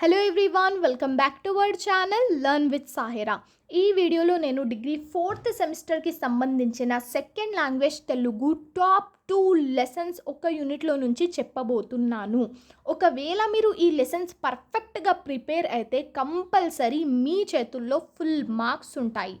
Hello everyone, welcome back to our channel Learn with Sahira. ఈ వీడియోలో నేను degree fourth సెమిస్టర్కి సంబంధించిన second language Telugu top two lessons ఒక యూనిట్లో నుంచి చెప్పబోతున్నాను. ఒకవేళ మీరు ఈ లెసన్స్ పర్ఫెక్ట్గా ప్రిపేర్ అయితే కంపల్సరీ మీ చేతుల్లో ఫుల్ మార్క్స్ ఉంటాయి.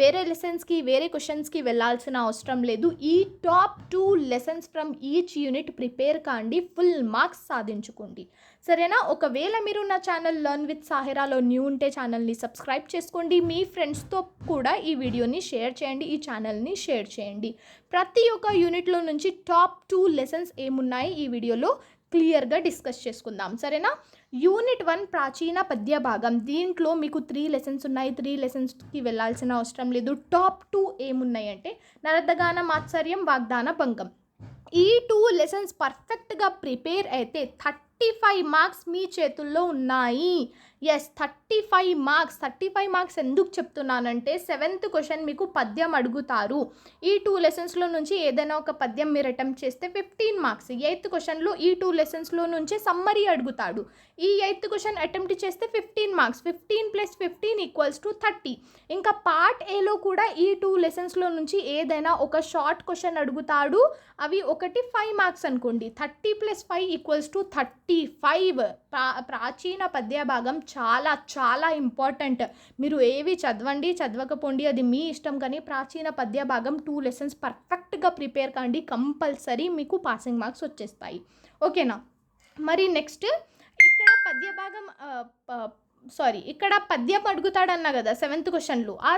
వేరే లెసన్స్కి వేరే క్వశ్చన్స్కి వెళ్ళాల్సిన అవసరం లేదు. ఈ top two lessons from each unit prepare కాండి ఫుల్ మార్క్స్ సాధించుకోండి. సరేనా? ఒకవేళ మీరు నా ఛానల్ లర్న్ విత్ సాహిరాలో న్యూ ఉంటే ఛానల్ని సబ్స్క్రైబ్ చేసుకోండి. మీ ఫ్రెండ్స్తో కూడా ఈ వీడియోని షేర్ చేయండి ఈ ఛానల్ని షేర్ చేయండి. ప్రతి ఒక్క యూనిట్లో నుంచి టాప్ టూ లెసన్స్ ఏమున్నాయి ఈ వీడియోలో క్లియర్గా డిస్కస్ చేసుకుందాం. సరేనా? యూనిట్ వన్ ప్రాచీన పద్య భాగం. దీంట్లో మీకు త్రీ లెసన్స్ ఉన్నాయి. త్రీ లెసన్స్కి వెళ్ళాల్సిన అవసరం లేదు. టాప్ టూ ఏమున్నాయంటే నరదగానం నరదగాన మాత్సర్యం వాగ్దాన భంగం. ఈ టూ లెసన్స్ పర్ఫెక్ట్గా ప్రిపేర్ అయితే థర్టీ ఫైవ్ మార్క్స్ మీ చేతుల్లో ఉన్నాయి. Yes thirty five marks thirty five marks ఎందుకు చెప్తున్నానంటే సెవెంత్ క్వశ్చన్ మీకు పద్యం అడుగుతారు. ఈ టూ లెసన్స్లో నుంచి ఏదైనా ఒక పద్యం మీరు అటెంప్ట్ చేస్తే ఫిఫ్టీన్ మార్క్స్ ఎయిత్ క్వశ్చన్లో ఈ టూ లెసన్స్లో నుంచే సమ్మరీ అడుగుతాడు. ఈ ఎయిత్ క్వశ్చన్ అటెంప్ట్ చేస్తే fifteen marks fifteen plus fifteen equals to thirty ఇంకా పార్ట్ ఏలో కూడా ఈ టూ లెసన్స్లో నుంచి ఏదైనా ఒక షార్ట్ క్వశ్చన్ అడుగుతాడు. అవి ఒకటి ఫైవ్ మార్క్స్ అనుకోండి. Thirty plus five equals to thirty five ప్రా ప్రాచీన పద్యభాగం చాలా చాలా ఇంపార్టెంట్ మీరు ఏవి చదవండి చదవకపోండి అది మీ ఇష్టం కానీ ప్రాచీన పద్యభాగం టూ లెసన్స్ పర్ఫెక్ట్గా ప్రిపేర్ కాండి కంపల్సరీ మీకు పాసింగ్ మార్క్స్ వచ్చేస్తాయి. ఓకేనా మరి నెక్స్ట్ ఇక్కడ పద్యభాగం సారీ ఇక్కడ పద్యం అడుగుతాడన్నా కదా సెవెంత్ క్వశ్చన్లు ఆ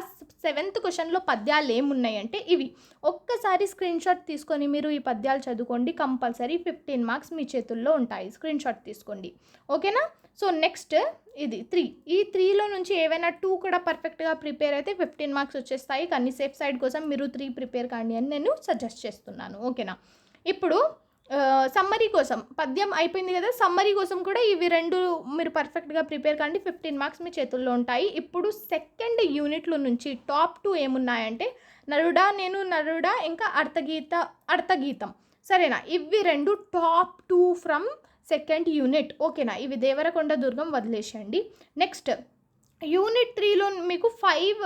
సెవెంత్ క్వశ్చన్లో పద్యాలు ఏమున్నాయంటే ఇవి. ఒక్కసారి స్క్రీన్ షాట్ తీసుకొని మీరు ఈ పద్యాలు చదువుకోండి. కంపల్సరీ ఫిఫ్టీన్ మార్క్స్ మీ చేతుల్లో ఉంటాయి. స్క్రీన్ షాట్ తీసుకోండి. ఓకేనా? సో నెక్స్ట్ ఇది త్రీ ఈ త్రీలో నుంచి ఏవైనా టూ కూడా పర్ఫెక్ట్గా ప్రిపేర్ అయితే ఫిఫ్టీన్ మార్క్స్ వచ్చేస్తాయి. కానీ సేఫ్ సైడ్ కోసం మీరు త్రీ ప్రిపేర్ కాండి అని నేను సజెస్ట్ చేస్తున్నాను. ఓకేనా? ఇప్పుడు సమ్మరీ కోసం. పద్యం అయిపోయింది కదా సమ్మరీ కోసం కూడా ఇవి రెండు మీరు పర్ఫెక్ట్గా ప్రిపేర్ కండి. ఫిఫ్టీన్ మార్క్స్ మీ చేతుల్లో ఉంటాయి. ఇప్పుడు సెకండ్ యూనిట్లో నుంచి టాప్ టూ ఏమున్నాయంటే నరుడా నేను నరుడా ఇంకా అర్థగీత అర్థగీతం. సరేనా? ఇవి రెండు top two from second unit. ఓకేనా? ఇవి దేవరకొండ దుర్గం వదిలేసేయండి. నెక్స్ట్ యూనిట్ త్రీలో మీకు ఫైవ్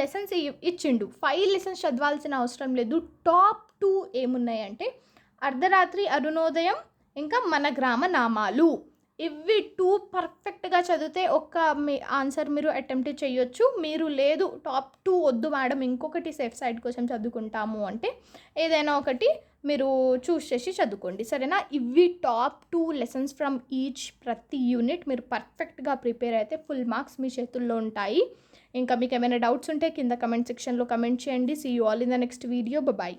లెసన్స్ ఇచ్చిండు. ఫైవ్ లెసన్స్ చదవాల్సిన అవసరం లేదు. టాప్ టూ ఏమున్నాయంటే అర్ధరాత్రి అరుణోదయం ఇంకా మన గ్రామ నామాలు. ఇవి టూ పర్ఫెక్ట్గా చదివితే ఒక్క మీ ఆన్సర్ మీరు అటెంప్ట్ చేయొచ్చు. మీరు లేదు టాప్ టూ వద్దు మేడం ఇంకొకటి సేఫ్ సైడ్ కోసం చదువుకుంటాము అంటే ఏదైనా ఒకటి మీరు చూస్ చేసి చదువుకోండి. సరేనా? ఇవి top two lessons from each ప్రతి యూనిట్ మీరు పర్ఫెక్ట్గా ప్రిపేర్ అయితే ఫుల్ మార్క్స్ మీ చేతుల్లో ఉంటాయి. ఇంకా మీకు ఏమైనా డౌట్స్ ఉంటే కింద కమెంట్ సెక్షన్లో కమెంట్ చేయండి. See you all in the next video bye